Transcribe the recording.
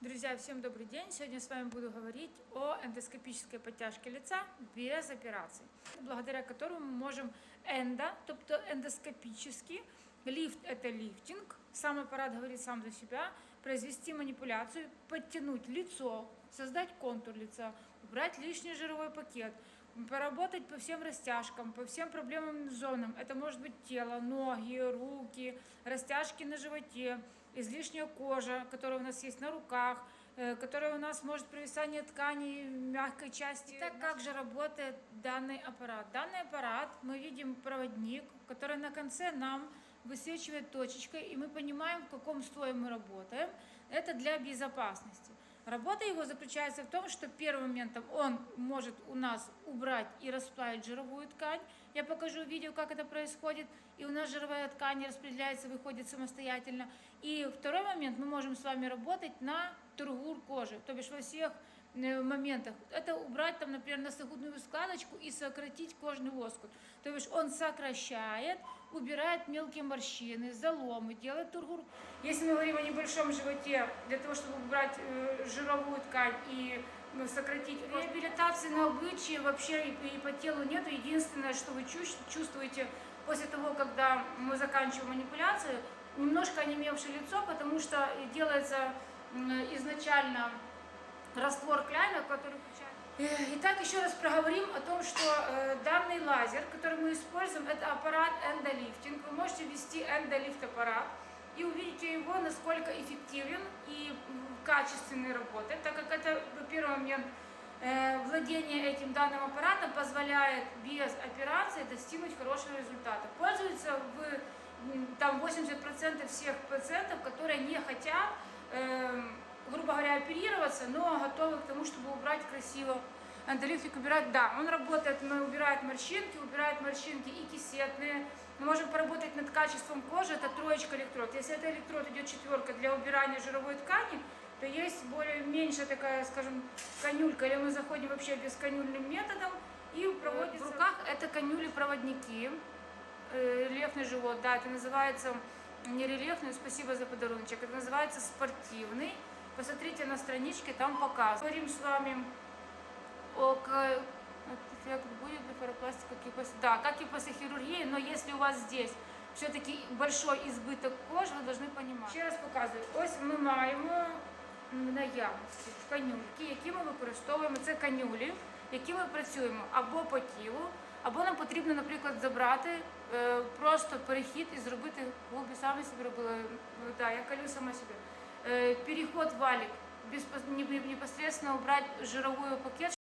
Друзья, всем добрый день! Сегодня с вами буду говорить о эндоскопической подтяжке лица без операций, благодаря которому мы можем эндо, тобто эндоскопически, лифт – это лифтинг, сам аппарат говорит сам за себя, произвести манипуляцию, подтянуть лицо, создать контур лица, убрать лишний жировой пакет, поработать по всем растяжкам, по всем проблемным зонам. Это может быть тело, ноги, руки, растяжки на животе, излишняя кожа, которая у нас есть на руках, э, которая у нас может провисание тканей мягкой части. Итак, как же работает данный аппарат? Данный аппарат, мы видим проводник, который на конце нам высвечивает точечкой, и мы понимаем, в каком слое мы работаем. Это для безопасности. Работа его заключается в том, что первым моментом он может у нас убрать и расплавить жировую ткань. Я покажу видео, как это происходит. И у нас жировая ткань распределяется, выходит самостоятельно. И второй момент, мы можем с вами работать на тургур кожи, то бишь во всех моментах. Это убрать, там, например, носогубную складочку и сократить кожный лоскут. То бишь он сокращает, убирает мелкие морщины, заломы, делает тургур. Если мы говорим о небольшом животе, для того, чтобы убрать э, жировую ткань и ну, сократить реабилитации на обличье вообще и, и по телу нету. Единственное, что вы чу- чувствуете после того, когда мы заканчиваем манипуляцию, немножко онемевшее лицо, потому что делается изначально раствор кляйна, который включает. Э, Итак, еще раз проговорим о том, что э, данный лазер, который мы используем, это аппарат эндолифтинг. Вы можете ввести эндолифт аппарат и увидите его, насколько эффективен и м, качественный работает, так как это, первый момент, э, владение этим данным аппаратом позволяет без операции достигнуть хорошего результата. Пользуются в, там 80% всех пациентов, которые не хотят э, грубо говоря, оперироваться, но готовы к тому, чтобы убрать красиво. Эндолифтик убирать, да, он работает, он убирает морщинки, убирает морщинки и кисетные. Мы можем поработать над качеством кожи, это троечка электрод. Если это электрод идет четверка для убирания жировой ткани, то есть более меньше такая, скажем, конюлька, или мы заходим вообще бесконюльным методом и проводится... В руках это конюли-проводники, э, рельефный живот, да, это называется не рельефный, спасибо за подаруночек, это называется спортивный. Посмотрите на страничке, там показано. Говорим с вами о ка- эффект будет блефаропластика, как и после, да, как и после хирургии, но если у вас здесь все-таки большой избыток кожи, вы должны понимать. Ще раз показую. Ось ми маємо м, наявності канюльки, які ми використовуємо. Це канюлі, які ми працюємо або по тілу, або нам потрібно, наприклад, забрати е, просто перехід і зробити губи самі собі робили. Ну, да, я калю сама собі. Е, переход валік, без, непосредственно убрать жировой пакет,